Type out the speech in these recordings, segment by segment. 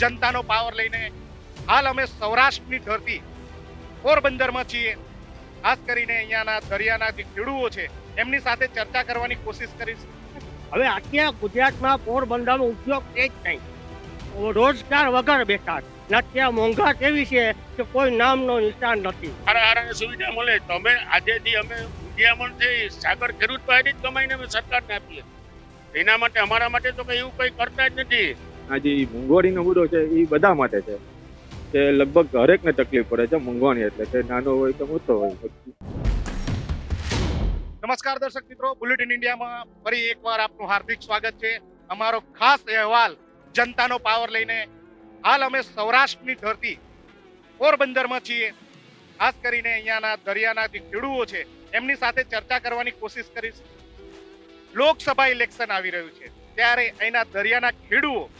જનતાનો પાવર લઈને હાલ અમે સૌરાષ્ટ્રની ધરતી પોરબંદરમાં છીએ. ખાસ કરીને અહીંયાના દરિયાના જે ખેડૂઓ છે, એમની સાથે ચર્ચા કરવાની કોશિશ કરીશ. હવે અત્યારે ગુજરાતમાં પોરબંદરનો ઉપયોગ છે જ નહીં. રોજગાર વગર બેકાર ને અત્યારે મોંઘાટ એવી છે કે કોઈ નામનો નિશાન નથી. સારા સુવિધા મળે. તો અમે આજેથી અમે છે સાગર ખેડૂત પાસેથી જ કમાઈને અમે સરકારને આપીએ. એના માટે અમારા માટે તો કંઈ એવું કંઈ કરતા જ નથી. આ જે મોંઘવારીનો મુદ્દો છે એ બધા માટે છે. કે લગભગ હરેકને તકલીફ પડે છે મોંઘવારી એટલે કે નાનો હોય કે મોટો હોય. નમસ્કાર દર્શક મિત્રો, બુલેટિન ઇન્ડિયામાં ફરી એકવાર આપનું હાર્દિક સ્વાગત છે. અમારો ખાસ અહેવાલ, જનતાનો પાવર લઈને હાલ અમે સૌરાષ્ટ્રની ધરતી પોરબંદરમાં છીએ. ખાસ કરીને અહીંયાના દરિયાના જે ખેડૂઓ છે, એમની સાથે ચર્ચા કરવાની કોશિશ કરીશ. લોકસભા ઇલેક્શન આવી રહ્યું છે, ત્યારે અહીંના દરિયાના ખેડૂઓ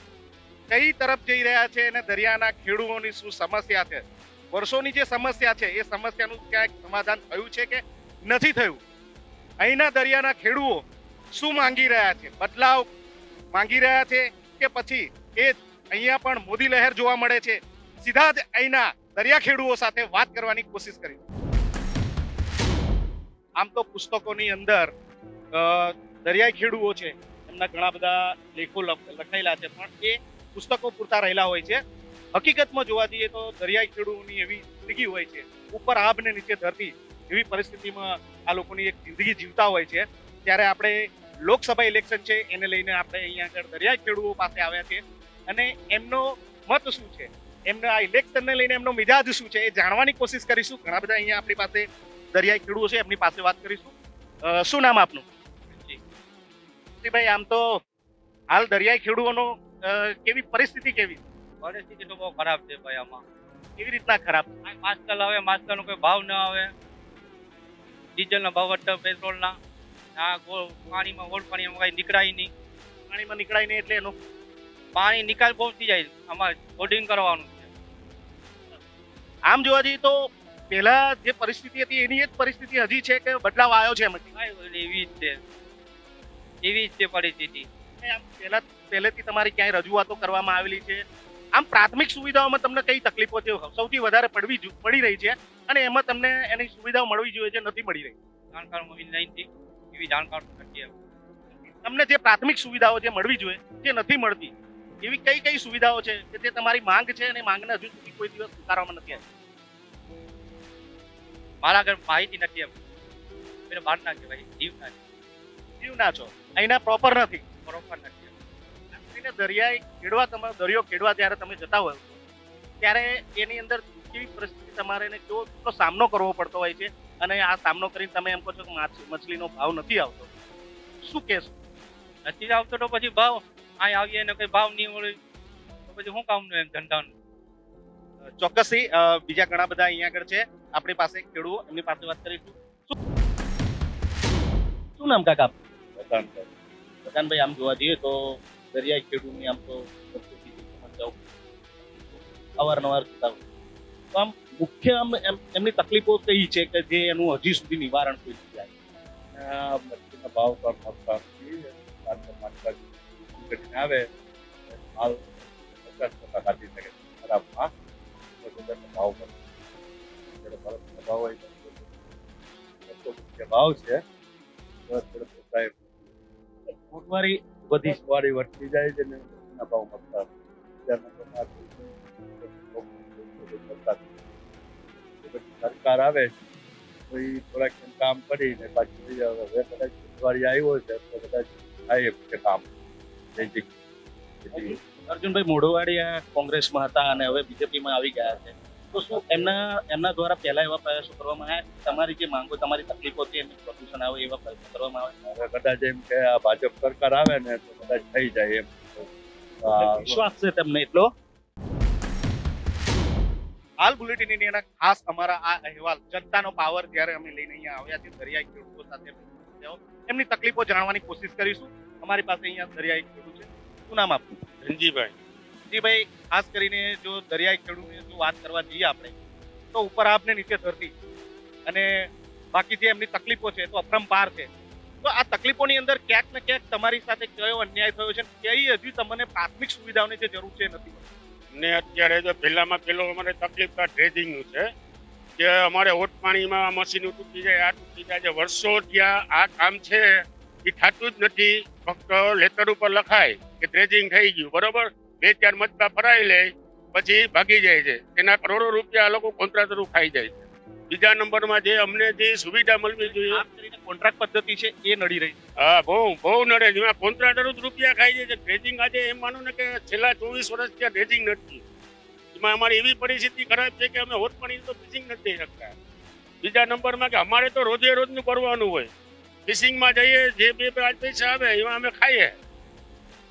કઈ તરફ જઈ રહ્યા છે અને દરિયાના ખેડૂઓની શું સમસ્યા છે? વર્ષોની જે સમસ્યા છે, એ સમસ્યાનું ક્યાંક સમાધાન થયું છે કે નથી થયું? અહીંના દરિયાના ખેડૂતો શું માંગી રહ્યા છે? બદલાવ માંગી રહ્યા છે કે પછી એ અહીંયા પણ મોદી લહેર જોવા મળે છે? સીધા જ અહીંના દરિયા ખેડૂઓ સાથે વાત કરવાની કોશિશ કરી આમ તો પુસ્તકોની અંદર દરિયાઈ ખેડૂઓ છે, એમના ઘણા બધા લેખો લખાયેલા છે, પણ એ પુસ્તકો પૂરતા રહેલા હોય છે. હકીકતમાં જોવા જઈએ તો દરિયાઈ ખેડૂઓની એવી જિંદગી હોય છે, ઉપર આભ ને નીચે ધરતી એવી પરિસ્થિતિમાં આ લોકોની એક જિંદગી જીવતા હોય છે. ત્યારે આપણે લોકસભા ઇલેક્શન છે એને લઈને આપણે અહીંયા આગળ દરિયાઈ ખેડૂતો પાસે આવ્યા છે. અને એમનો મત શું છે? એમના આ ઇલેક્શનને લઈને એમનો મિજાજ શું છે એ જાણવાની કોશિશ કરીશું. ઘણા બધા અહીંયા આપણી પાસે દરિયાઈ ખેડૂતો છે એમની પાસે વાત કરીશું. શું નામ આપનું? ભાઈ આમ તો હાલ દરિયાઈ ખેડૂતોનો કેવી પરિસ્થિતિ કેવી? પરિસ્થિતિ તો બહુ ખરાબ છે ભાઈ આમાં. કેવી રીતના ખરાબ? આજકાલ આવે માસ્કલનો કોઈ ભાવ ન આવે. ડીઝલના ભાવ વધતા પેટ્રોલના. આ પાણીમાં ઓળ પાણીમાં કાંઈ નીકળાય નહીં. પાણીમાં નીકળાય નહીં એટલે એનો પાણી નિકાલ બહુ થઈ જાય. અમારે હોર્ડિંગ કરવાનું છે. આમ જોવા જઈએ તો પહેલા જે પરિસ્થિતિ હતી એની જ પરિસ્થિતિ હજી છે કે બદલાવ આવ્યો છે એવી જ છે. એવી જ છે પરિસ્થિતિ. આમ પહેલા પહેલેથી તમારી ક્યાંય રજૂઆતો કરવામાં આવેલી છે. આમ પ્રાથમિક સુવિધાઓમાં તમને કઈ તકલીફો છે? સૌથી વધારે પડવી પડી રહી છે. અને એમાં તમને એની સુવિધાઓ મળવી જોઈએ છે નથી મળી રહી. જાણકાર મળી નહીં એવી જાણકાર નથી આવે. તમને જે પ્રાથમિક સુવિધાઓ જે મળવી જોઈએ જે નથી મળતી એવી કઈ કઈ સુવિધાઓ છે કે જે તમારી માંગ છે અને માંગને હજુ સુધી કોઈ દિવસ સ્વીકારવામાં નથી આવી? મારા ઘર માહિતી નથી એમ. એટલે બહાર ના કહેવાય જીવના જીવ ના છો. અહીંના પ્રોપર નથી. પ્રોપર નથી દરિયાએ એને ખેડવા તમારો દરિયો ખેડવા જ્યારે તમે જતા હોય ત્યારે એની અંદર કેવી પરિસ્થિતિ તમારે એને કેવો કેટલો સામનો કરવો પડતો હોય છે? અને આ સામનો કરીને તમે એમ કહો છો કે માછ- મછલીનો ભાવ નથી આવતો. શું કહેશો? નથી આવતો તો પછી ભાવ અહીં આવીએ ને કઈ ભાવ નહીં મળે. તો પછી શું કામનું એમ ધંધાનું? ચોક્કસથી બીજા ઘણા બધા અહીંયા આગળ છે. આપણી પાસે ખેડૂતો એમની પાસે વાત કરીશું શું- શું નામ કાકા પ્રધાનભાઈ. આમ જોવા જઈએ તો દરિયાઈ ખેડૂતની આમ તો અવારનવાર થતા હોય. આમ મુખ્ય આમ એમ- એમની તકલીફો કઈ છે કે જે એનું હજી સુધી નિવારણ આવ્યું? મચ્છીના ભાવ આવે. માલ પચાસ ટકા કાઢી શકે ખરાબમાં. ભાવ ભાવ હોય ભાવ છે. મોંઘવારી વધી. વાળી વધતી જાય છે ને ભાવ મળતા થઈ સરકાર આવે તો એ થોડાક કામ કરીને પાછી હવે કદાચ દિવાળી આવ્યો છે તો કદાચ થાય એમ છે કામ. અર્જુનભાઈ મોઢવાડી આ કોંગ્રેસમાં હતા અને હવે બીજેપીમાં આવી ગયા છે. તો શું એમના એમના દ્વારા પહેલા એવા પ્રયાસો કરવામાં આવ્યા તમારી જે માંગો તમારી તકલીફો હતી એમ પ્રદૂષણ આવે એવા પ્રયત્નો કરવામાં આવે? કદાચ એમ કે આ ભાજપ સરકાર આવે ને તો કદાચ થઈ જાય એમ. વિશ્વાસ છે તમને એટલો? હાલ બુલેટિન ઇન્ડિયાના ખાસ અમારા આ અહેવાલ જનતાનો પાવર જ્યારે અમે લઈને અહીંયા આવ્યા છીએ દરિયાઈ ખેડૂતો સાથે એમની તકલીફો જાણવાની કોશિશ કરીશું. અમારી પાસે અહીંયા દરિયાઈ ખેડૂત છે. શું નામ આપનું? ધનજીભાઈ જીભાઈ ખાસ કરીને જો દરિયાઈ ખેડૂતની જો વાત કરવા જઈએ આપણે તો ઉપર આપને નીચે ધરતી અને બાકી જે એમની તકલીફો છે તો અપરંપાર છે. તો આ તકલીફોની અંદર ક્યાંક ને ક્યાંક તમારી સાથે કયો અન્યાય થયો છે કઈ હજી તમને પ્રાથમિક સુવિધાઓની જે જરૂર છે નથી મળતી? ને અત્યારે તો પહેલામાં પહેલો અમારે તકલીફ આ ડ્રેજિંગનું છે, કે અમારે ઓટ પાણીમાં મશીનો તૂટી જાય, આ તૂટી જાય છે વર્ષો ત્યાં આ કામ છે, એ થતું જ નથી. ફક્ત લેટર ઉપર લખાય કે ડ્રેજિંગ થઈ ગયું, બરોબર? બે ચાર મજબા ફરાઈ લે, પછી ભાગી જાય છે. એના કરોડો રૂપિયા લોકો કોન્ટ્રાક્ટરો ખાઈ જાય છે. બીજા નંબરમાં જે અમને જે સુવિધા મળવી જોઈએ. કોન્ટ્રાક્ટ પદ્ધતિ છે એ નડી રહી હા બહુ બહુ નડે છે. એમાં કોન્ટ્રાક્ટરો જ રૂપિયા ખાઈ છે. ડ્રેજિંગ આજે એમ માનો ને કે છેલ્લા ચોવીસ વર્ષ ત્યાં ડ્રેજિંગ નથી. એમાં અમારી એવી પરિસ્થિતિ ખરાબ છે કે અમે હોટ પાણી તો ફિશિંગ નથી શકતા. બીજા નંબરમાં કે અમારે તો રોજે રોજનું કરવાનું હોય. ફિશિંગમાં જઈએ જે બે પાંચ પૈસા આવે એમાં અમે ખાઈએ.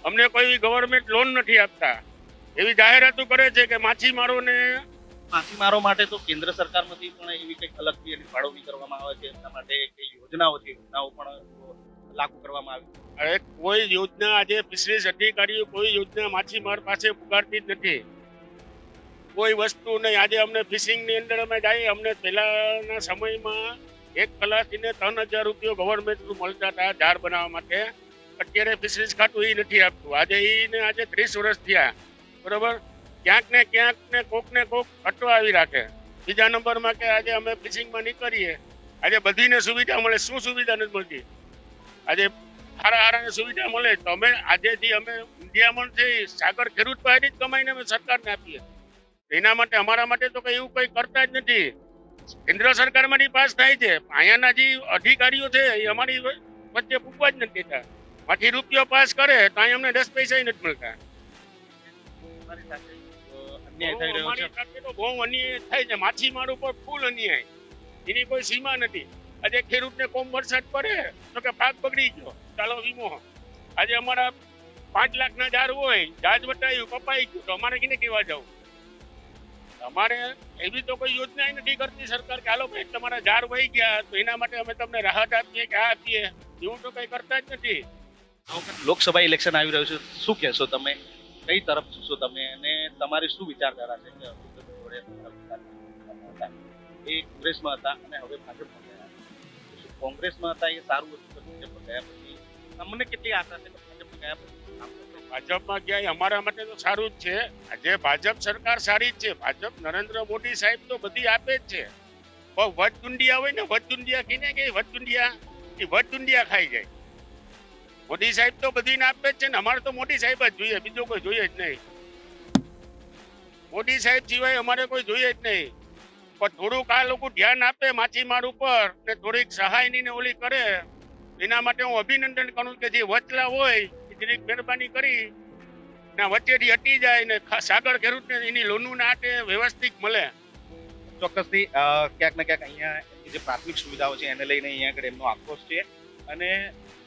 અમને કોઈ ગવર્મેન્ટ લોન નથી આપતા. એવી જાહેરાતો કરે છે કે માછીમારોને માછીમારો માટે તો કેન્દ્ર સરકારમાંથી પણ એવી કંઈક અલગથી એની ફાળવણી કરવામાં આવે છે. એમના માટે કઈ યોજનાઓ છે, યોજનાઓ પણ લાગુ કરવામાં આવી. અરે, કોઈ યોજના આજે ફિશરીઝ અધિકારીઓ કોઈ યોજના માછીમાર પાસે પુગાડતી જ નથી. કોઈ વસ્તુ નહીં. આજે અમને ફિશિંગની અંદર અમે જઈએ, અમને પહેલાના સમયમાં એક કલાકીને ત્રણ હજાર રૂપિયો ગવર્મેન્ટનું મળતા હતા ધાર બનાવવા માટે. અત્યારે ફિશરીઝ ખાતું એ નથી આપતું. આજે એને આજે ત્રીસ વર્ષ થયા. બરોબર? ક્યાંક ને ક્યાંક ને કોક ને કોક અટવાવી રાખે. બીજા નંબરમાં કે આજે અમે ફિશિંગમાં નીકળીએ. આજે બધીને સુવિધા મળે, શું સુવિધા નથી મળતી? આજે સારા હારાની સુવિધા મળે. તો અમે આજેથી અમે ઇન્ડિયામાં છે સાગર ખેડૂત પાસેથી જ કમાઈને અમે સરકારને આપીએ. એના માટે, અમારા માટે તો કંઈ એવું કંઈ કરતા જ નથી. કેન્દ્ર સરકારમાંથી પાસ થાય છે. અહીંયાના જે અધિકારીઓ છે, એ અમારી વચ્ચે પૂછવા જ નથી દેતા. માંથી રૂપિયો પાસ કરે, તો અહીં અમને દસ પૈસા નથી મળતા. અન્યાય થઈ રહ્યો છે. તો બહુ અન્યાય થાય છે માછીમાર ઉપર ફૂલ અન્યાય. એની કોઈ સીમા નથી. આજે ખેડૂતને કોમ વરસાદ પડે તો કે પાક બગડી ગયો. ચાલો વીમો. આજે અમારા પાંચ લાખના ઝાડ હોય જાજ વટાયું કપાઈ ગયું તો અમારે કીને કેવા જવું? અમારે એવી તો કોઈ યોજના નથી કરતી સરકાર કે હાલો ભાઈ તમારા ઝાડ વહી ગયા તો એના માટે અમે તમને રાહત આપીએ કે આ આપીએ. એવું તો કઈ કરતા જ નથી. લોકસભા ઇલેક્શન આવી રહ્યું છે. શું કહેશો તમે? કઈ તરફ છો તમે અને તમારી શું વિચારધારા છે. એ કોંગ્રેસમાં હતા અને હવે ભાજપમાં ગયા કોંગ્રેસમાં હતા એ સારું હતું? ભાજપમાં ગયા પછી તમને કેટલી આશા છે ભાજપમાં ગયા પછી? ભાજપમાં ગયા અમારા માટે તો સારું જ છે. આજે ભાજપ સરકાર સારી જ છે. ભાજપ નરેન્દ્ર મોદી સાહેબ તો બધી આપે જ છે. પણ વચદુંડિયા હોય ને વચદુંડિયા કહીને કે વચદુંડિયા એ વચદુંડિયા ખાઈ જાય. મોદી સાહેબ તો બધીને આપે જ છે ને, અમારે તો મોદી સાહેબ જ જોઈએ, બીજો કોઈ જોઈએ જ નહીં. મોદી સાહેબ સિવાય અમારે કોઈ જોઈએ જ નહીં. પણ થોડુંક આ લોકો ધ્યાન આપે માછીમાર ઉપર ને થોડીક સહાયની ને ઓલી કરે. એના માટે હું અભિનંદન કરું કે જે વચલા હોય, એ જરીક મહેરબાની કરી ના વચ્ચેથી હટી જાય ને સાગર ખેડૂતને એની લોનનું નાટે વ્યવસ્થિત મળે. ચોક્કસથી ક્યાંક ને ક્યાંક અહીંયા જે પ્રાથમિક સુવિધાઓ છે એને લઈને અહીંયા આગળ એમનો આક્રોશ છે. અને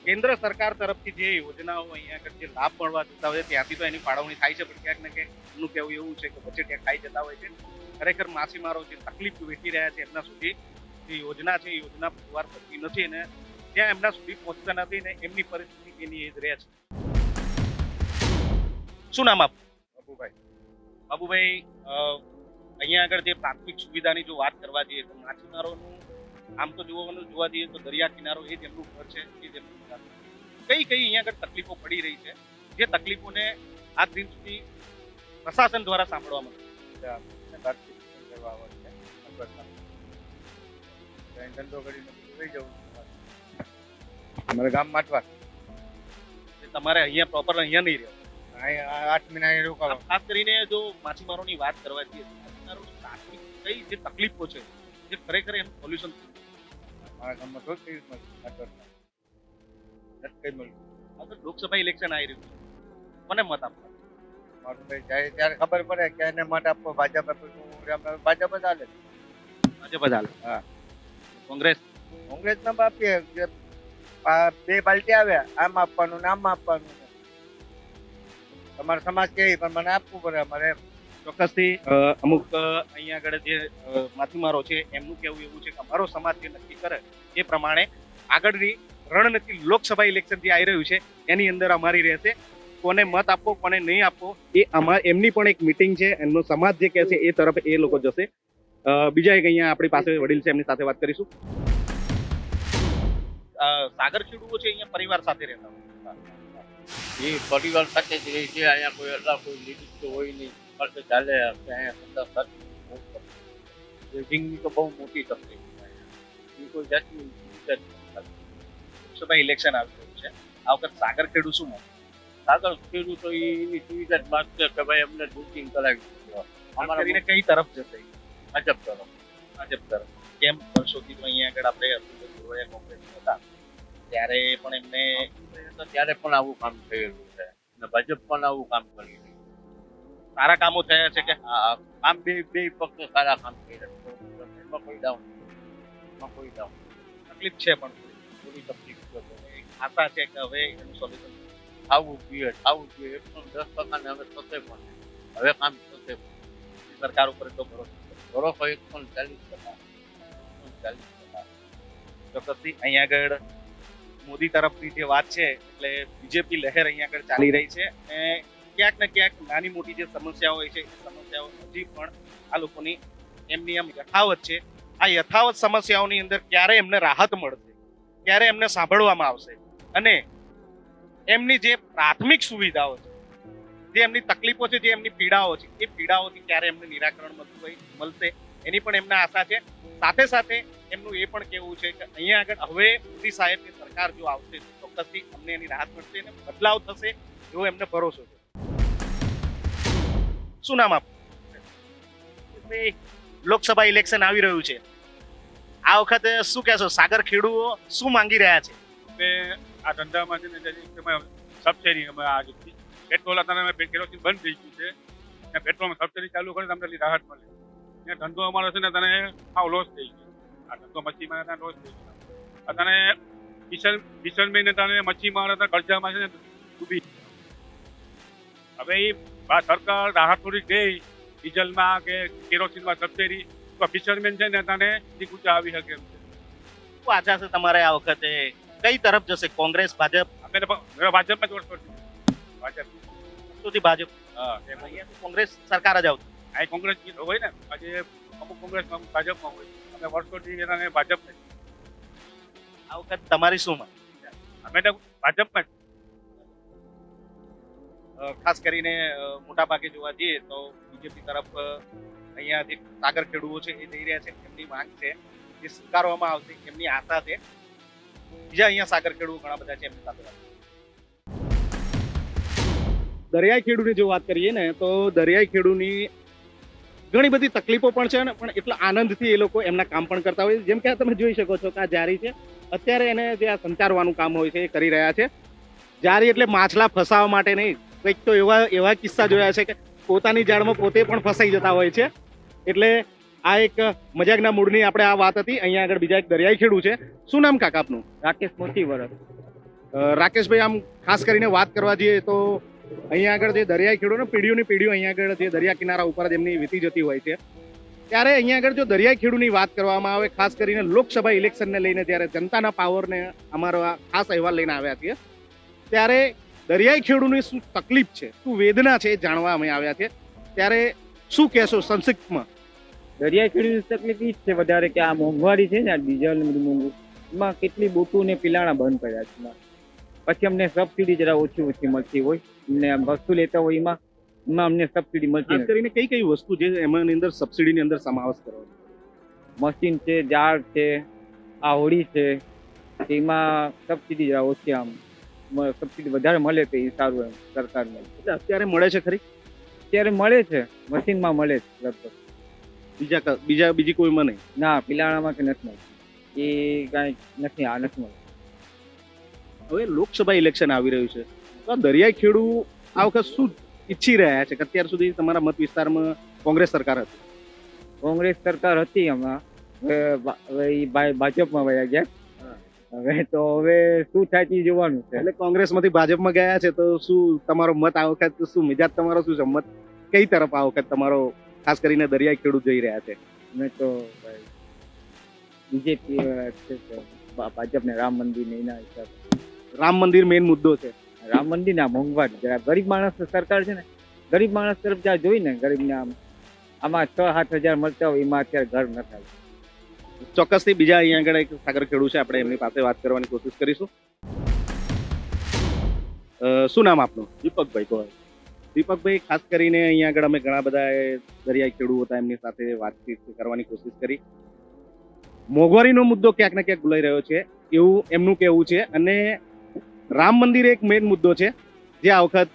કેન્દ્ર સરકાર તરફથી જે યોજનાઓ અહીંયા આગળ જે લાભ મળવા જતા હોય છે ત્યાંથી તો એની ફાળવણી થાય છે પણ ક્યાંક ને ક્યાંક એમનું કહેવું એવું છે કે વચ્ચે ત્યાં ખાઈ જતા હોય છે. ખરેખર માછીમારો જે તકલીફ વેઠી રહ્યા છે એમના સુધી જે યોજના છે એ યોજના પુરવાર થતી નથી અને ત્યાં એમના સુધી પહોંચતા નથી ને એમની પરિસ્થિતિ એની એ જ રહે છે. શું નામ આપ બાબુભાઈ બાબુભાઈ અહીંયા આગળ જે પ્રાથમિક સુવિધાની જો વાત કરવા જઈએ તો માછીમારોનું આમ તો જોવાનું જોવા જઈએ તો દરિયા કિનારો એ તેમનું ઘર છે એ તેમનું ઘર કઈ કઈ અહીંયા આગળ તકલીફો પડી રહી છે જે તકલીફોને આજ દિન સુધી પ્રશાસન દ્વારા સાંભળવામાં અમારે ગામ માટવા. તમારે અહીંયા પ્રોપર અહીંયા નહીં રહ્યો આઠ મહિના રોકાવા. ખાસ કરીને જો માછીમારોની વાત કરવા જઈએ માછીમારોની કઈ જે તકલીફો છે જે ખરેખર એનું સોલ્યુશન મારા ગામમાં નથી કઈ મળ્યું આગળ લોકસભા ઇલેક્શન આવી રહ્યું છે. કોને મત આપવા? મારું ભાઈ જાય ત્યારે ખબર પડે કે એને મત આપવો ભાજપ આપ્યું ભાજપ જ હાલે ભાજપ જ હાલે હા. કોંગ્રેસ? કોંગ્રેસ બાપીએ આપીએ જે બે પાર્ટી આવ્યા આમ આપવાનું નામ આમ આપવાનું તમારો સમાજ કે પણ મને આપવું પડે અમારે એમ. ચોક્કસથી અમુક અહીંયા આગળ જે માછીમારો છે એમનું કહેવું એવું છે કે અમારો સમાજ જે નક્કી કરે એ પ્રમાણે આગળની રણનીતિ લોકસભા ઇલેક્શન જે આવી રહ્યું છે એની અંદર અમારી રહેશે. કોને મત આપવો કોને નહીં આપવો એ અમાર એમની પણ એક મિટિંગ છે એમનો સમાજ જે કહે છે એ તરફ એ લોકો જશે. બીજા એક અહીંયા આપણી પાસે વડીલ છે એમની સાથે વાત કરીશું. સાગર ખેડૂતો છે અહીંયા પરિવાર સાથે રહેતા એ પરિવાર સાથે જ રહે છે અહીંયા કોઈ અલગ કોઈ લીડીઝ હોય નહીં. પાસે ચાલે બિલ્ડિંગની તો બહુ મોટી તકલીફ. એ કોઈ જાતની લોકસભા ઇલેક્શન આવી રહ્યું છે. આ વખત સાગર ખેડૂત શું? સાગર ખેડૂતો એની સુવિધા જ માગશે કે ભાઈ અમને બુકિંગ કરાવી. અમારા કરીને કઈ તરફ જશે? ભાજપ તરફ. ભાજપ તરફ. કેમ? વર્ષોથી તો અહીંયા આગળ આપણે કોંગ્રેસ હતા. ત્યારે પણ એમને ત્યારે પણ આવું કામ થયેલું છે. અને ભાજપ પણ આવું કામ કરી છે. સારા કામો થયા છે કે હા કામ બે બે પક્ષે સારા કામ થઈ રહ્યા કોઈ ડાઉન કોઈ ડાઉન તકલીફ છે પણ થોડી તકલીફ છે. આશા છે કે હવે એનું સોલ્યુશન થવું જોઈએ થવું જોઈએ. એકસો દસ ટકાને હવે થશે પણ હવે કામ થશે પણ. સરકાર ઉપર તો ભરોસો. ભરોસો એકસો ને ચાલીસ ટકા. એકસો ચાલીસ ટકા. ચોક્કસથી અહીંયા આગળ મોદી તરફની જે વાત છે એટલે બીજેપી લહેર અહીંયા આગળ ચાલી રહી છે અને ક્યાંક ને ક્યાંક નાની મોટી જે સમસ્યાઓ હોય છે, એ સમસ્યાઓ હજી પણ આ લોકોની એમની આમ યથાવત છે. આ યથાવત સમસ્યાઓની અંદર ક્યારે એમને રાહત મળશે, ક્યારે એમને સાંભળવામાં આવશે અને એમની જે પ્રાથમિક સુવિધાઓ છે, જે એમની તકલીફો છે, જે એમની પીડાઓ છે, એ પીડાઓથી ક્યારે એમને નિરાકરણ મળતું હોય, મળશે, એની પણ એમને આશા છે. સાથે સાથે એમનું એ પણ કહેવું છે કે અહીંયા આગળ હવે મોદી સાહેબની સરકાર જો આવશે તો ચોક્કસથી અમને એની રાહત મળશે અને બદલાવ થશે એવો એમને ભરોસો છે. શું નામ આપ લોકસભા ઇલેક્શન આવી રહ્યું છે. આ વખતે શું કહેશો? સાગર ખેડૂઓ શું માંગી રહ્યા છે? અમે આ ધંધામાં છે ને સબસિડી અમે આ જે પેટ્રોલ અત્યારે અમે કેરોસીન બંધ થઈ ગયું છે. ત્યાં પેટ્રોલમાં સબસિડી ચાલુ કરે તમને રાહત મળે. ત્યાં ધંધો અમારો છે ને તને આવ લોસ થઈ ગયો. આ ધંધો મચ્છીમાં ત્યાં લોસ થઈ ગયો. અત્યારે કિશન કિશનભાઈ ને તને મચ્છીમાં ખર્ચામાં છે ને ડૂબી ગયા. હવે એ આ સરકાર રાહત થોડી દે ડીઝલમાં કે કેરોસીનમાં સબસિડી તો ફિશરમેન છે ને તને ઊંચા આવી શકે એમ છે. શું આશા છે તમારે આ વખતે? કઈ તરફ જશે? કોંગ્રેસ ભાજપ? અમે ભાજપમાં જ વર્ષો ભાજપ. સુધી ભાજપ. હા કોંગ્રેસ સરકાર જ આવતી. આ કોંગ્રેસ હોય ને આજે અમુક કોંગ્રેસમાં અમુક ભાજપમાં હોય. અમે વર્ષોથી એના ભાજપ આ વખત તમારી શું અમે તો ભાજપમાં જ. ખાસ કરીને મોટા ભાગે જોવા જઈએ તો બીજેપી તરફ અહીંયા જે સાગર ખેડૂઓ છે એ જઈ રહ્યા છે, એમની માંગ છે એ સ્વીકારવામાં આવશે, એમની આશા છે. બીજા અહીંયા સાગર ખેડૂઓ ઘણા બધા છે એમની સાથે દરિયાઈ ખેડૂની જો વાત કરીએ ને, તો દરિયાઈ ખેડૂની ઘણી બધી તકલીફો પણ છે ને પણ એટલા આનંદથી એ લોકો એમના કામ પણ કરતા હોય. જેમ કે તમે જોઈ શકો છો કે આ જારી છે. અત્યારે એને જે આ સંચારવાનું કામ હોય છે એ કરી રહ્યા છે. જારી એટલે માછલા ફસાવા માટે નહીં કંઈક તો એવા એવા કિસ્સા જોયા છે કે પોતાની જાળમાં પોતે પણ ફસાઈ જતા હોય છે. એટલે આ એક મજાકના મૂળની આપણે આ વાત હતી. અહીંયા આગળ બીજા એક દરિયાઈ ખેડૂ છે. શું નામ કાકા આપનું? રાકેશ મોતી વરસ. રાકેશભાઈ આમ ખાસ કરીને વાત કરવા જઈએ તો અહીંયા આગળ જે દરિયાઈ ખેડૂ ને પેઢીઓની પેઢીઓ અહીંયા આગળ જે દરિયા કિનારા ઉપર જેમની એમની વીતી જતી હોય છે. ત્યારે અહીંયા આગળ જો દરિયાઈ ખેડૂની વાત કરવામાં આવે ખાસ કરીને લોકસભા ઇલેક્શનને લઈને ત્યારે જનતાના પાવરને અમારો આ ખાસ અહેવાલ લઈને આવ્યા છીએ ત્યારે દરિયાઈ ખેડૂની શું તકલીફ છે? શું વેદના છે જાણવા અમે આવ્યા છે. ત્યારે શું કહેશો સંક્ષિપ્તમાં? દરિયાઈ ખેડૂતની તકલીફ એ જ છે વધારે કે આ મોંઘવારી છે ને આ ડીઝલ બધું મોંઘું. એમાં કેટલી બોટું ને પિલાણા બંધ કર્યા છે એમાં. પછી અમને સબસિડી જરા ઓછી ઓછી મળતી હોય. અમને વસ્તુ લેતા હોય એમાં. એમાં અમને સબસિડી મળતી કરીને કઈ કઈ વસ્તુ છે એમાંની અંદર સબસિડીની અંદર સમાવેશ કરવો મશીન છે ઝાડ છે આ હોડી છે. એમાં સબસિડી જરા ઓછી આમ સબસિડી વધારે મળે તો એ સારું એમ સરકારને. એટલે અત્યારે મળે છે ખરી? અત્યારે મળે છે મશીનમાં મળે છે લગભગ. બીજા બીજા બીજી કોઈમાં નહીં? ના પિલાણામાં કે નથી મળતું. એ કાંઈ નથી આ નથી મળતું. હવે લોકસભા ઇલેક્શન આવી રહ્યું છે. તો આ દરિયાઈ ખેડૂ આ વખત શું ઈચ્છી રહ્યા છે? કે અત્યાર સુધી તમારા મત વિસ્તારમાં કોંગ્રેસ સરકાર હતી? કોંગ્રેસ સરકાર હતી હમણાં ભાજપમાં વયા ગયા. હવે તો હવે શું થાય તે જોવાનું છે. એટલે કોંગ્રેસમાંથી ભાજપમાં ગયા છે તો શું તમારો મત આ વખત શું મિજાજ તમારો શું છે? મત કઈ તરફ આ વખત તમારો ખાસ કરીને દરિયાઈ ખેડૂત જઈ રહ્યા છે? અમે તો બીજેપી ભાજપ ને રામ મંદિર ને એના હિસાબે. રામ મંદિર મેઇન મુદ્દો છે. રામ મંદિર ના મોંઘવારી જરા ગરીબ માણસ સરકાર છે ને ગરીબ માણસ તરફ જ્યાં જોઈ ને ગરીબને આમ આમાં છ સાત હજાર મળતા હોય એમાં અત્યારે ઘર ન થાય. ચોક્કસથી બીજા અહીંયા આગળ એક સાગર ખેડૂત છે આપણે એમની પાસે વાત કરવાની કોશિશ કરીશું. શું નામ આપનું? દીપકભાઈ ગોહિલ. દીપકભાઈ ખાસ કરીને અહીંયા આગળ અમે ઘણા બધા દરિયાઈ ખેડૂત હતા એમની સાથે વાતચીત કરવાની કોશિશ કરી. મોંઘવારીનો મુદ્દો ક્યાંક ને ક્યાંક ભૂલાઈ રહ્યો છે એવું એમનું કહેવું છે. અને રામ મંદિર એક મેઇન મુદ્દો છે જે આ વખત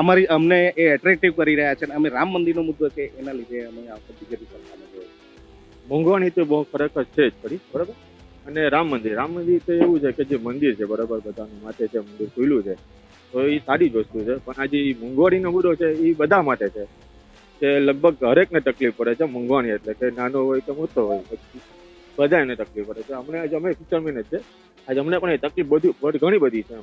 અમારી અમને એ એટ્રેક્ટિવ કરી રહ્યા છે અને અમે રામ મંદિરનો મુદ્દો છે એના લીધે અમે આ વખત બીજેપી સરકારને જોયું મોંઘવાણી તો બહુ ખરેખર છે જ ખરી બરાબર? અને રામ મંદિર રામ મંદિર તો એવું છે કે જે મંદિર છે, બરાબર, બધાનું માટે છે, મંદિર ખુલ્લું છે. તો એ સારી જ વસ્તુ છે, પણ આ જે મોંઘવારીનો મુદ્દો છે, એ બધા માટે છે. કે લગભગ હરેકને તકલીફ પડે છે મોંઘવાણી એટલે કે નાનો હોય કે મોટો હોય, બધાને તકલીફ પડે છે. અમને આજે અમે ફિચરમેન જ છે. આજે અમને પણ એ તકલીફ બધી, ઘણી બધી છે. એમ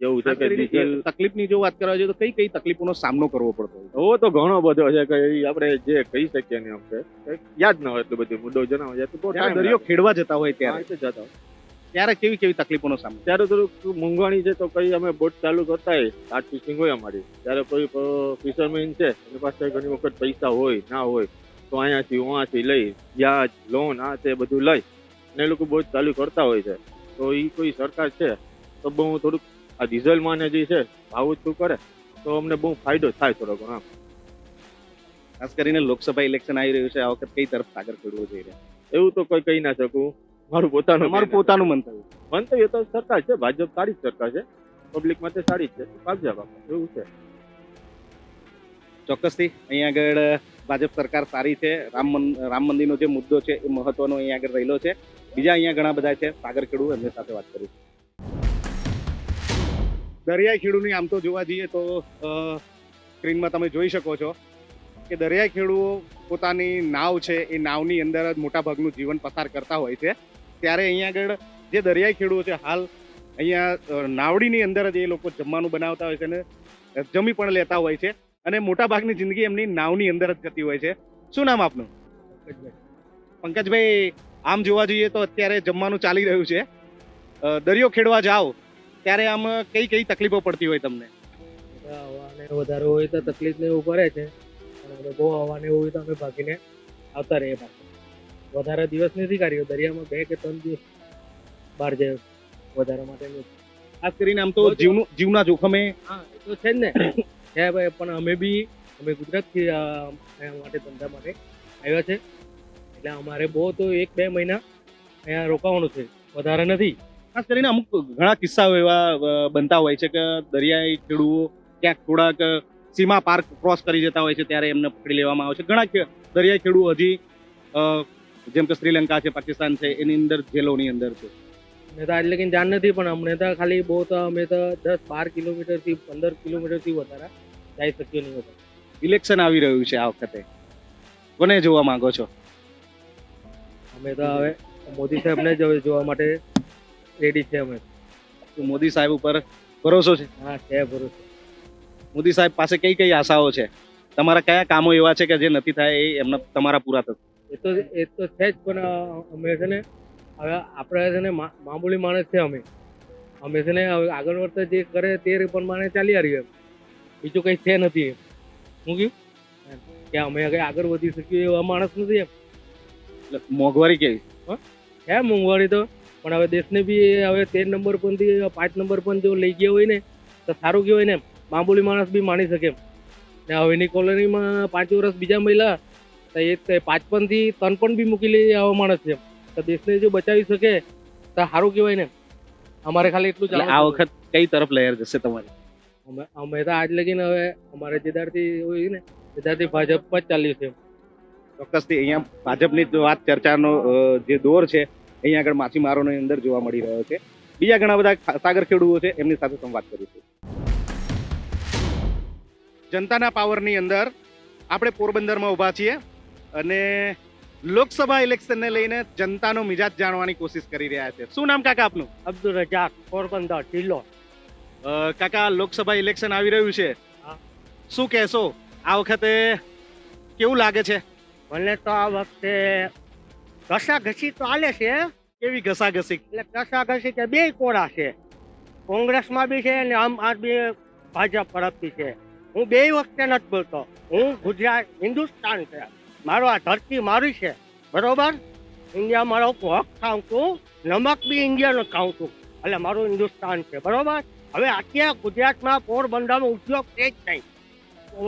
એવું છે કે ડીઝલ તકલીફની જો વાત કરવા જોઈએ તો કઈ કઈ તકલીફોનો સામનો કરવો પડતો હોય તો ઘણો બધો છે કે આપણે જે કહી શકીએ ને આપણે યાદ ન હોય એટલું બધું મુદ્દો જણાવો. જાય તો દરિયો ખેડવા જતા હોય ત્યારે. જતા હોય. ત્યારે કેવી કેવી તકલીફોનો સામનો? ત્યારે થોડુંક મોંઘવાણી છે તો કઈ અમે બોટ ચાલુ કરતા હોય આર્ટ ફિશિંગ હોય અમારી. ત્યારે કોઈ ફિશરમેન છે એની પાસે ઘણી વખત પૈસા હોય ના હોય તો અહીંયાથી ઉहाँથી લઈ વ્યાજ લોન આ તે બધું લઈ ને એ લોકો બોટ ચાલુ કરતા હોય છે. તો એ કોઈ સરકાર છે તો બહુ થોડુંક આ ડીઝલમાં જે છે ભાવ ઓછું કરે તો અમને બહુ ફાયદો થાય થોડો ઘણો ખાસ કરીને લોકસભા ઇલેક્શન આવી રહ્યું છે આ વખત કઈ તરફ સાગર ખેડવો જઈ રહ્યા? એવું તો કોઈ કહી ના શકું. મારું પોતાનું મારું પોતાનું મંતવ્ય. મંતવ્ય તો સરકાર છે ભાજપ સારી જ સરકાર છે. પબ્લિક માટે સારી જ છે. ભાજપ એવું છે. ચોક્કસથી અહીંયા આગળ ભાજપ સરકાર સારી છે. રામ રામ મંદિરનો જે મુદ્દો છે એ મહત્વનો અહીંયા આગળ રહેલો છે. બીજા અહીંયા ઘણા બધા છે સાગર ખેડૂ એમની સાથે વાત કરીશું. દરિયાઈ ખેડૂની આમ તો જોવા જઈએ તો સ્ક્રીનમાં તમે જોઈ શકો છો કે દરિયાઈ ખેડૂઓ પોતાની નાવ છે, એ નાવની અંદર જ મોટાભાગનું જીવન પસાર કરતા હોય છે. ત્યારે અહીંયા આગળ જે દરિયાઈ ખેડૂઓ છે, હાલ અહીંયા નાવડીની અંદર જ એ લોકો જમવાનું બનાવતા હોય છે અને જમી પણ લેતા હોય છે અને મોટાભાગની જિંદગી એમની નાવની અંદર જ જતી હોય છે. શું નામ આપનું? પંકજભાઈ, આમ જોવા જઈએ તો અત્યારે જમવાનું ચાલી રહ્યું છે. દરિયો ખેડવા જાઓ. ત્યારે આમ કઈ કઈ તકલીફો પડતી હોય તમને? હવાને વધારે હોય તો તકલીફ ને એવું પડે છે. અને બહુ હવાને એવું હોય તો અમે ભાગીને આવતા રહીએ પાછા. વધારે દિવસ નથી કાઢ્યો. દરિયામાં બે કે ત્રણ દિવસ બહાર જાય વધારે માટે ખાસ કરીને આમ તો જીવનું જીવના જોખમે હા એ તો છે જ ને. છે ભાઈ પણ અમે બી અમે ગુજરાતથી માટે ધંધા માટે આવ્યા છે. એટલે અમારે બહુ તો એક બે મહિના અહીંયા રોકાવાનું છે. વધારે નથી. ખાસ કરીને અમુક ઘણા કિસ્સાઓ એવા બનતા હોય છે કે દરિયાઈ ખેડૂઓ ક્યાંક થોડાક સીમા પાર ક્રોસ કરી જતા હોય છે ત્યારે એમને પકડી લેવામાં આવે છે. ઘણા દરિયાઈ ખેડૂઓ હજી જેમ કે શ્રીલંકા છે પાકિસ્તાન છે એની અંદર જેલોની અંદર છે. મેં તો આજ લગીને જાણ નથી પણ અમને તો ખાલી બહુ તો અમે તો દસ બાર કિલોમીટરથી પંદર કિલોમીટરથી વધારે જઈ શક્યો નહીં હતો ઇલેક્શન આવી રહ્યું છે આ વખતે. કોને જોવા માંગો છો? અમે તો હવે મોદી સાહેબને જ જોવા માટે રેડી છે અમે. તો મોદી સાહેબ ઉપર ભરોસો છે? હા છે ભરોસો. મોદી સાહેબ પાસે કઈ કઈ આશાઓ છે? તમારા કયા કામો એવા છે કે જે નથી થાય એ એમના તમારા પૂરા થશે? એ તો એ તો છે જ પણ અમે છે ને હવે આપણે છે ને મામૂલી માણસ છે અમે. અમે છે ને હવે આગળ વર્ષે જે કરે તે પ્રમાણે ચાલી આવીએ બીજું કંઈ છે નથી એમ. હું કહ્યું? કે અમે કઈ આગળ વધી શકીએ એવા માણસ નથી એમ. મોંઘવારી કેવી? છે મોંઘવારી તો? પણ હવે દેશને બી હવે તેર નંબર પરથી પાંચ નંબર પર જો લઈ ગયા હોય ને તો સારું કહેવાય ને. મામૂલી માણસ બી માણી શકે ને હવેની કોલોનીમાં પાંચ વર્ષ બીજા મહિલા તો એ પાંચ પનથી ત્રણ પણ બી મૂકી લઈ આવો માણસ છે તો દેશને જો બચાવી શકે તો સારું કહેવાય ને અમારે ખાલી એટલું ચાલે આ વખત કઈ તરફ લહેર જશે તમારી? અમે અમે તો આજ લગીને હવે અમારે જેદારથી હોય ને જેદારથી ભાજપ જ ચાલ્યું છે ચોક્કસથી અહીંયા ભાજપની વાત ચર્ચાનો જે દોર છે અહીંયા આગળ માછીમારોની અંદર જોવા મળી રહ્યો છે. બીજા ઘણા બધા સાગર ખેડૂઓ છે એમની સાથે સંવાદ કરીશું. જનતાના પાવરની અંદર આપણે પોરબંદરમાં ઊભા છીએ અને લોકસભા ઇલેક્શનને લઈને જનતાનો મિજાજ જાણવાની કોશિશ કરી રહ્યા છે. શું નામ કાકા આપનું? અબ્દુલ રજાક પોરબંદર જિલ્લો. કાકા લોકસભા ઇલેક્શન આવી રહ્યું છે. શું કહેશો? આ વખતે કેવું લાગે છે? મને તો આ વખતે ઘસા ઘસી તો હાલે છે. કેવી ઘસાઘસી? એટલે ઘસાઘસી કે બે કોરા છે. કોંગ્રેસમાં બી છે અને આમ આદમી ભાજપ તરફથી છે. હું બે વખતે નથી બોલતો. હું ગુજરાત હિન્દુસ્તાન છે. મારો આ ધરતી મારી છે. બરોબર? ઇન્ડિયા મારો હક ખાઉં છું નમક બી ઇન્ડિયાનો ખાઉં છું એટલે મારું હિન્દુસ્તાન છે. બરોબર? હવે અત્યારે ગુજરાતમાં પોરબંદરનો ઉદ્યોગ છે જ નહીં.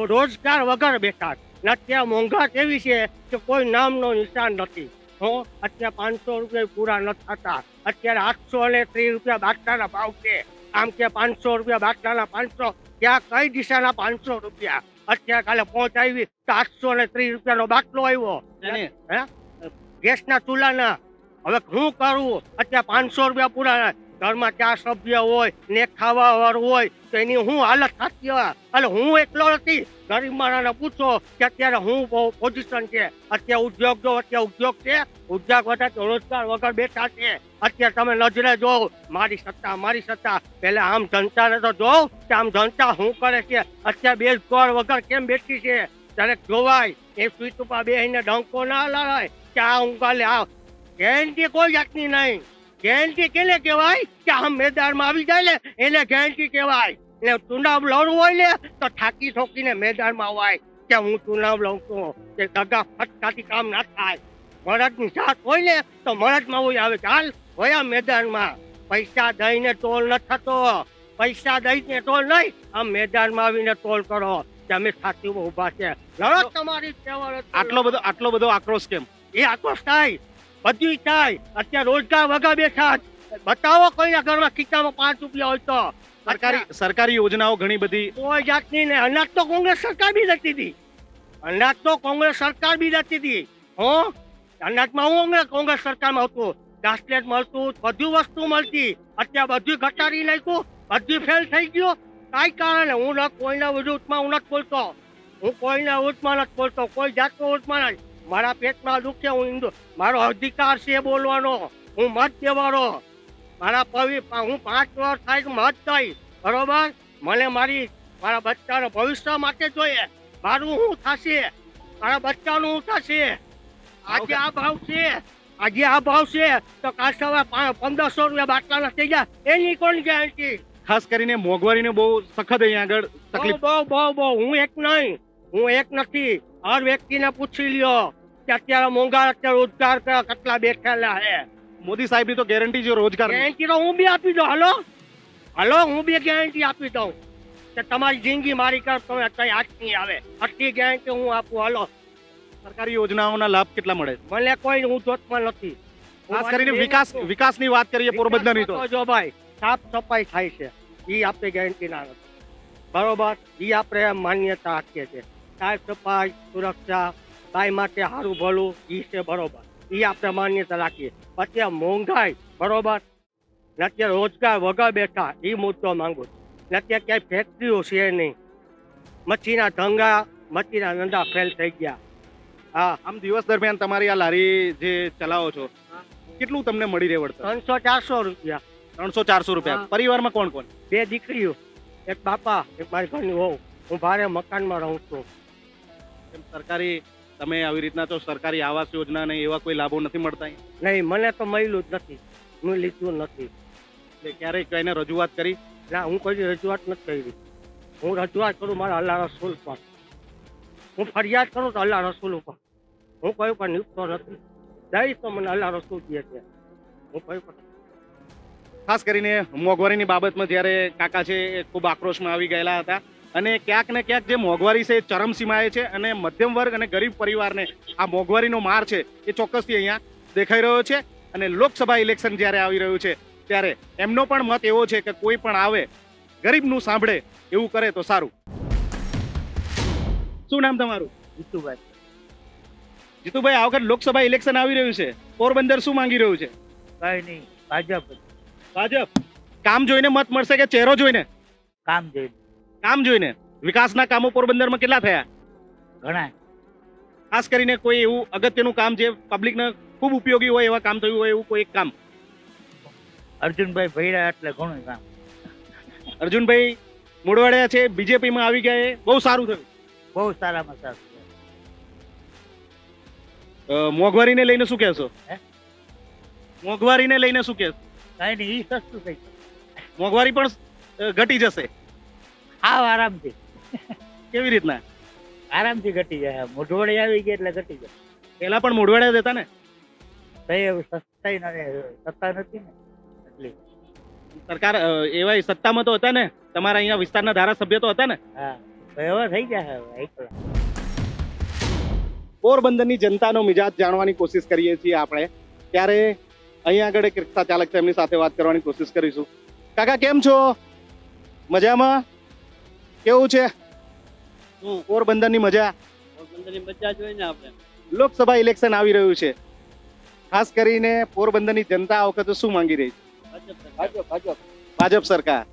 રોજગાર વગર બેઠા ને અત્યારે મોંઘાટ એવી છે કે કોઈ નામનો નિશાન નથી. હું અત્યારે પાંચસો રૂપિયા પૂરા ન થતા. અત્યારે આઠસો અને ત્રીસ રૂપિયા બાટલાના ભાવ છે. આમ કે પાંચસો રૂપિયા બાટલાના પાંચસો ત્યાં કઈ દિશાના પાંચસો રૂપિયા? અત્યારે કાલે પહોંચ આવી તો આઠસો અને ત્રીસ રૂપિયાનો બાટલો આવ્યો. હે? ગેસના ચૂલાના. હવે હું કરું? અત્યારે પાંચસો રૂપિયા પૂરા ઘરમાં ચાર સભ્ય હોય ને ખાવા હોય, તો એની હું હાલત થતી હોય? એટલે હું એકલો નથી? ગરીબ માણસને પૂછો કે અત્યારે હું પોઝિશન છે. અત્યારે ઉદ્યોગ જો, અત્યારે ઉદ્યોગ છે? ઉદ્યોગ વધારે રોજગાર વગર બેઠા છે. અત્યારે તમે નજરે જો મારી સત્તા મારી સત્તા. પેલા આમ જનતાને તો જોઉં કે આમ જનતા શું કરે છે? અત્યારે બે ગોળ વગર કેમ બેઠી છે? ત્યારે જોવાય, એ સ્વીટ ઉપર બેસીને ડંકો ના લડાય. કે આ હું કાલે આ. ગેરંટી કોઈ જાતની નહીં. ગેરંટી કેને કહેવાય? કે આમ મેદાનમાં આવી જાય ને એને ગેરંટી કહેવાય. ને ચુનાવ લડવું હોય ને તો થાકી ઠોકીને મેદાનમાં અવાય. કે હું ચુનાવ લઉં છું કે દગા ફટકાથી કામ ના થાય. મરદની જાત હોય ને તો મરદમાં હોય આવે ચાલ હોયા મેદાનમાં. પૈસા દઈને ટોલ ન થતો. પૈસા દઈને ટોલ નહીં આમ મેદાનમાં આવીને ટોલ કરો. કે અમે સાથી ઊભા છે. લડો તમારી આટલો બધો આટલો બધો આક્રોશ કેમ? એ આક્રોશ થાય. બધું થાય અત્યારે રોજગાર વગર બેઠા. બતાવો કોઈના ઘરમાં ખીચામાં પાંચ રૂપિયા હોય તો. સરકારી સરકારી યોજનાઓ ઘણી બધી કોઈ જાતની ને અનાજ તો કોંગ્રેસ સરકાર બી નથી હતી અનાજ તો કોંગ્રેસ સરકાર બી નથી હતી હો? અનાજમાં હું કોંગ્રેસ સરકારમાં હતું. ઘાસલેટ મળતું બધું વસ્તુ મળતી. અત્યારે બધું ઘટાડી નાખ્યું. બધું ફેલ થઈ ગયું. કાંઈ કારણે હું ન કોઈના વિરુદ્ધમાં હું નથી બોલતો. હું કોઈના વિરુદ્ધમાં નથી બોલતો. કોઈ જાતનો વિરુદ્ધમાં નથી. મારા પેટમાં દુખે હું હિન્દુ મારો અધિકાર છે બોલવાનો. હું મત દેવાનો. મારા પવિ હું પાંચ વર્ષ થાય મત થઈ બરોબર? મને મારી મારા બચ્ચાના ભવિષ્ય માટે જોઈએ. મારું શું થશે? મારા બચ્ચાનું શું થશે? આજે આ ભાવ છે? આજે આ ભાવ છે? તો પા- પંદરસો રૂપિયા બાટલાના થઈ ગયા. એની કોણ ગેરંટી ખાસ કરીને મોંઘવારીને બહુ સખત અહીંયા આગળ તકલીફ. બહુ બહુ બહુ. હું એક નહીં. હું એક નથી. હર વ્યક્તિને પૂછી લ્યો કે અત્યારે મોંઘા અત્યારે રોજગાર કેટલા બેઠેલા હે. મોદી સાહેબની તો ગેરંટી છે રોજગાર ગેરંટી તો હું બી આપી દઉં હાલો? હલો હું બી ગેરંટી આપી દઉં કે તમારી જિંદગી મારી કર તમે કઈ હાથ નહીં આવે. આટલી ગેરંટી હું આપું હાલો? સરકારી યોજનાઓના લાભ કેટલા મળે? મને કોઈ હું જોતમાં નથી. ખાસ કરીને વિકાસ વિકાસની વિકાસની વાત કરીએ પોરબંદરની તો. જો ભાઈ સાફ સફાઈ થાય છે. એ આપણે ગેરંટી ના નથી. બરોબર? એ આપણે માન્યતા આપીએ છીએ. સાફ સફાઈ સુરક્ષા ગાય માટે સારું ભલું એ છે બરોબર. એ આપણે માન્યતા રાખીએ. પછી મોંઘાઈ બરોબર? ને અત્યારે રોજગાર વગર બેઠા એ મુદ્દો માંગુ છું. ને અત્યારે ક્યાંય ફેક્ટરીઓ છે નહીં. મચ્છીના ધંગા મચ્છીના નંદા ફેલ થઈ ગયા. હા. આમ દિવસ દરમિયાન તમારી આ લારી જે ચલાવો છો કેટલું તમને મળી રહે વળતર? ત્રણસો ચારસો રૂપિયા. ત્રણસો ચારસો રૂપિયા. પરિવારમાં કોણ કોણ? બે દીકરીઓ એક બાપા એક મારી ઘરની હોઉં હું ભારે મકાનમાં રહું છું. સરકારી તમે આવી રીતના તો સરકારી આવાસ યોજના ને એવા કોઈ લાભો નથી મળતા નહીં મને તો મળ્યું જ નથી. હું લીધું નથી. એટલે ક્યારેય કોઈને રજૂઆત કરી? ના હું કોઈ રજૂઆત નથી કરી. હું રજૂઆત કરું મારા અલ્લાહ રસૂલ પર. હું ફરિયાદ કરું તો અલ્લાહ રસૂલ ઉપર. હું કોઈ પણ નિયુક્તો નથી. દઈશ તો મને અલ્લાહ રસૂલ દે છે. હું કોઈ પણ ખાસ કરીને મોંઘવારીની બાબતમાં જ્યારે કાકા છે એ ખૂબ આક્રોશમાં આવી ગયેલા હતા. અને ક્યાંક ને ક્યાંક જે મોંઘવારી છે એ ચરમસીમાએ છે અને મધ્યમ વર્ગ અને ગરીબ પરિવારને આ મોંઘવારીનો માર છે એ ચોક્કસથી અહીંયા દેખાઈ રહ્યો છે. અને લોકસભા ઇલેક્શન જ્યારે આવી રહ્યું છે ત્યારે એમનો પણ મત એવો છે કે કોઈ પણ આવે ગરીબનું સાંભળે એવું કરે તો સારું. શું નામ તમારું? જીતુભાઈ. જીતુભાઈ આ વખત લોકસભા ઇલેક્શન આવી રહ્યું છે. પોરબંદર શું માંગી રહ્યું છે? કઈ નહીં ભાજપ. ભાજપ. કામ જોઈને મત મળશે કે ચહેરો જોઈને? કામ જોઈને. કામ જોઈને વિકાસના કામો પોરબંદરમાં કેટલા થયા? ઘણા. ખાસ કરીને કોઈ એવું અગત્યનું કામ જે પબ્લિકને ખૂબ ઉપયોગી હોય એવા કામ થયું હોય એવું કોઈ એક કામ? અર્જુનભાઈ ભૈરા એટલે ઘણું કામ. અર્જુનભાઈ મોડવાડિયા છે બીજેપીમાં આવી ગયા એ. બહુ સારું થયું. બહુ સારામાં સારું મોંઘવારીને લઈને શું કહેશો? મોંઘવારીને લઈને શું કહેશો? કઈ નહીં સસ્તું થઈ મોંઘવારી પણ ઘટી જશે. હાવ આરામથી. કેવી રીતના? આરામથી ઘટી જાય. મોઢવાડી આવી ગઈ એટલે ઘટી જાય. પેલા પણ મોડવાડા દેતા ને? ભાઈ એવું સસ્તાઈ સત્તા નથી ને. એટલી. સરકાર એવા સત્તામાં તો હતા ને? તમારા અહીંયા વિસ્તારના ધારાસભ્ય તો હતા ને? હા. એવા હવે થઈ ગયા પોરબંદરની જનતાનો મિજાજ જાણવાની કોશિશ કરીએ છીએ આપણે. ત્યારે અહીંયા આગળ એક રિક્ષા ચાલક છે એમની સાથે વાત કરવાની કોશિશ કરીશું. કાકા કેમ છો? મજામાં? કેવું છે? શું? પોરબંદરની મજા? પોરબંદરની મજા જોઈ ને આપણે. લોકસભા ઇલેક્શન આવી રહ્યું છે. ખાસ કરીને પોરબંદરની જનતા આ વખતે શું માંગી રહી છે? ભાજપ સરકાર. ભાજપ ભાજપ. સરકાર.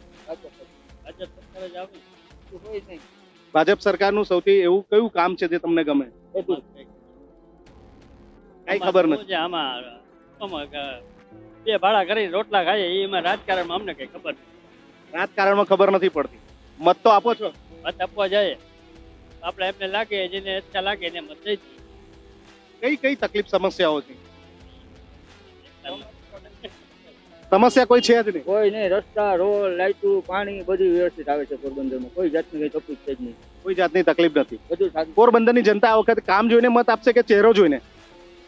જ આવે. શું હોય નહીં. ભાજપ સરકારનું સૌથી એવું કયું કામ છે જે તમને ગમે? કઈ ખબર નથી. આમાં આમાં બે ભાડા કરીને રોટલા ખાઈએ એમાં રાજકારણમાં અમને કઈ ખબર રાજકારણમાં ખબર નથી પડતી. મત તો આપો છો. મત આપવા જાય. આપણે એમને લાગે જેને અચ્છા લાગે એને મત દઈ કઈ કઈ તકલીફ સમસ્યાઓ છે? સમસ્યા કોઈ છે જ નહીં. કોઈ નહીં રસ્તા રોડ લાઇટું પાણી બધું વ્યવસ્થિત આવે છે પોરબંદરમાં. કોઈ જાતની કઈ તકલીફ છે જ નહીં. કોઈ જાતની તકલીફ નથી. બધું સારું પોરબંદરની જનતા આ વખતે કામ જોઈને મત આપશે કે ચહેરો જોઈને?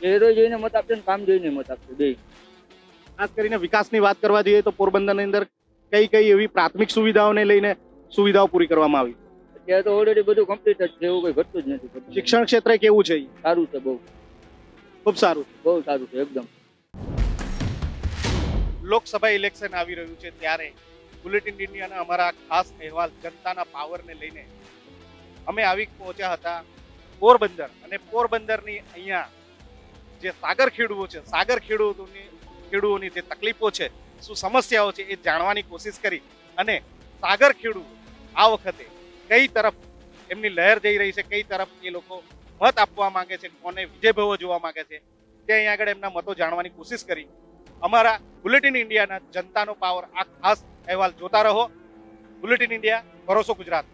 ચહેરો જોઈને મત આપશે ને કામ જોઈને મત આપશે બે ખાસ કરીને વિકાસની વાત કરવા જઈએ તો પોરબંદરની અંદર કઈ કઈ એવી પ્રાથમિક સુવિધાઓને લઈને સુવિધાઓ પૂરી કરવામાં આવી. અત્યારે તો ઓલરેડી બધું કમ્પ્લીટ જ છે એવું કઈ ઘટતું જ નથી શિક્ષણ ક્ષેત્રે કેવું છે સારું છે બહુ. ખૂબ સારું બહુ સારું છે એકદમ. લોકસભા ઇલેક્શન આવી રહ્યું છે ત્યારે બુલેટિન ઇન્ડિયાના અમારા ખાસ અહેવાલ જનતાના પાવરને લઈને અમે આવી પહોંચ્યા હતા પોરબંદર. અને પોરબંદરની અહીંયા જે સાગર ખેડૂતો છે સાગર ખેડૂતોની ખેડૂતોની જે તકલીફો છે શું સમસ્યાઓ છે એ જાણવાની કોશિશ કરી અને સાગર ખેડૂતો આ વખતે કઈ તરફ એમની લહેર જઈ રહી છે, કઈ તરફ એ લોકો મત આપવા માંગે છે, કોને વિજય ભવો જોવા માંગે છે, તે અહીંયા આગળ એમના મતો જાણવાની કોશિશ કરી. અમારા બુલેટિન ઇન્ડિયાના જનતાનો પાવર આ ખાસ અહેવાલ જોતા રહો. બુલેટિન ઇન્ડિયા, ભરોસો ગુજરાત.